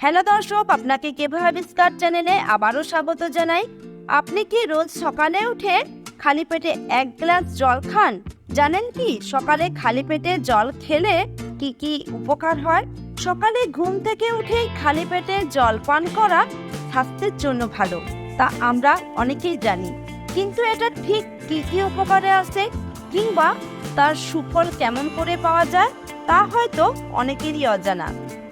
Hello দর্শক, আপনাকে কীভাবে স্টার চ্যানেলে আবারও স্বাগত জানাই। আপনি কি রোজ সকালে উঠে খালি পেটে এক গ্লাস জল খান? জানেন কি, সকালে খালি পেটে জল খেলে কি কি উপকার হয়? সকালে ঘুম থেকে উঠেই খালি পেটে জল পান করা স্বাস্থ্যের জন্য ভালো, তা আমরা অনেকেই জানি। কিন্তু এটা ঠিক কি কি উপকারে আসে কিংবা তার সুফল কেমন করে পাওয়া যায়, তা হয়তো অনেকেরই অজানা।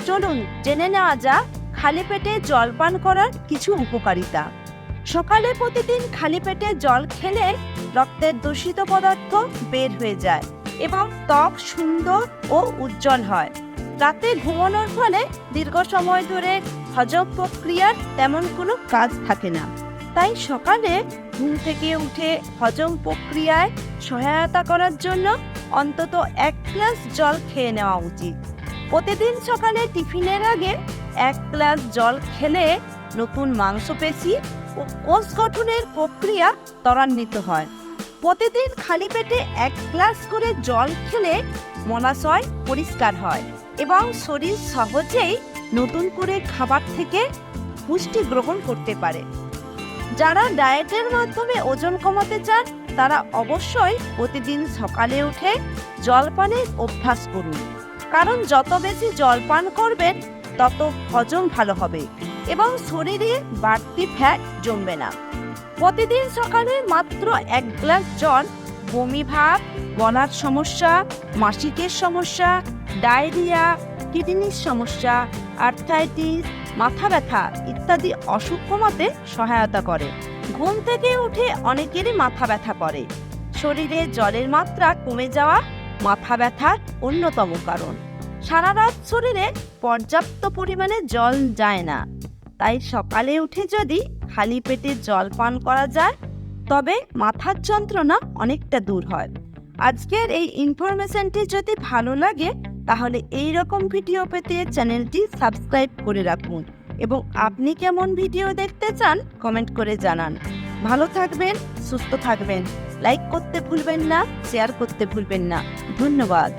চলুন জেনে নেওয়া যাক খালি পেটে জল পান করার কিছু উপকারিতা। সকালে প্রতিদিন খালি পেটে জল খেলে রক্তের দূষিত পদার্থ বের হয়ে যায় এবং ত্বক সুন্দর ও উজ্জ্বল হয়। রাতে ঘুমানোর ফলে দীর্ঘ সময় ধরে হজম প্রক্রিয়ার তেমন কোনো কাজ থাকে না। তাই সকালে ঘুম থেকে উঠে হজম প্রক্রিয়ায় সহায়তা করার জন্য অন্তত এক গ্লাস জল খেয়ে নেওয়া উচিত। প্রতিদিন সকালে টিফিনের আগে এক গ্লাস জল খেলে নতুন মাংসপেশি ও কোষ গঠনের প্রক্রিয়া ত্বরান্বিত হয়। প্রতিদিন খালি পেটে এক গ্লাস করে জল খেলে মলাশয় পরিষ্কার হয় এবং শরীর সহজেই নতুন করে খাবার থেকে পুষ্টি গ্রহণ করতে পারে। যারা ডায়েটের মাধ্যমে ওজন কমাতে চান, তারা অবশ্যই প্রতিদিন সকালে উঠে জল পানের অভ্যাস করুন। কারণ যত বেশি জল পান করবেন, তত হজম ভালো হবে এবং শরীরে বাড়তি ফ্যাট জমবে না। প্রতিদিন সকালে মাত্র এক গ্লাস জল, বমি ভাব গলার সমস্যা, মাসিকের সমস্যা, ডায়রিয়া, কিডনির সমস্যা আর্থাইটিস মাথা ব্যথা ইত্যাদি অসুখ কমাতে সহায়তা করে। ঘুম থেকে উঠে অনেকেরই মাথা ব্যথা করে। শরীরে জলের মাত্রা কমে যাওয়া মাথা ব্যথার অন্যতম কারণ। সারা রাত শরীরে পর্যাপ্ত পরিমাণে জল যায় না। তাই সকালে উঠে যদি খালি পেটে জল পান করা যায়, তবে মাথার যন্ত্রণা অনেকটা দূর হয়। আজকের এই ইনফরমেশনটি যদি ভালো লাগে, তাহলে এই রকম ভিডিও পেতে চ্যানেলটি সাবস্ক্রাইব করে রাখুন। এবং আপনি কেমন ভিডিও দেখতে চান কমেন্ট করে জানান। ভালো থাকবেন সুস্থ থাকবেন। লাইক করতে ভুলবেন না শেয়ার করতে ভুলবেন না। ধন্যবাদ।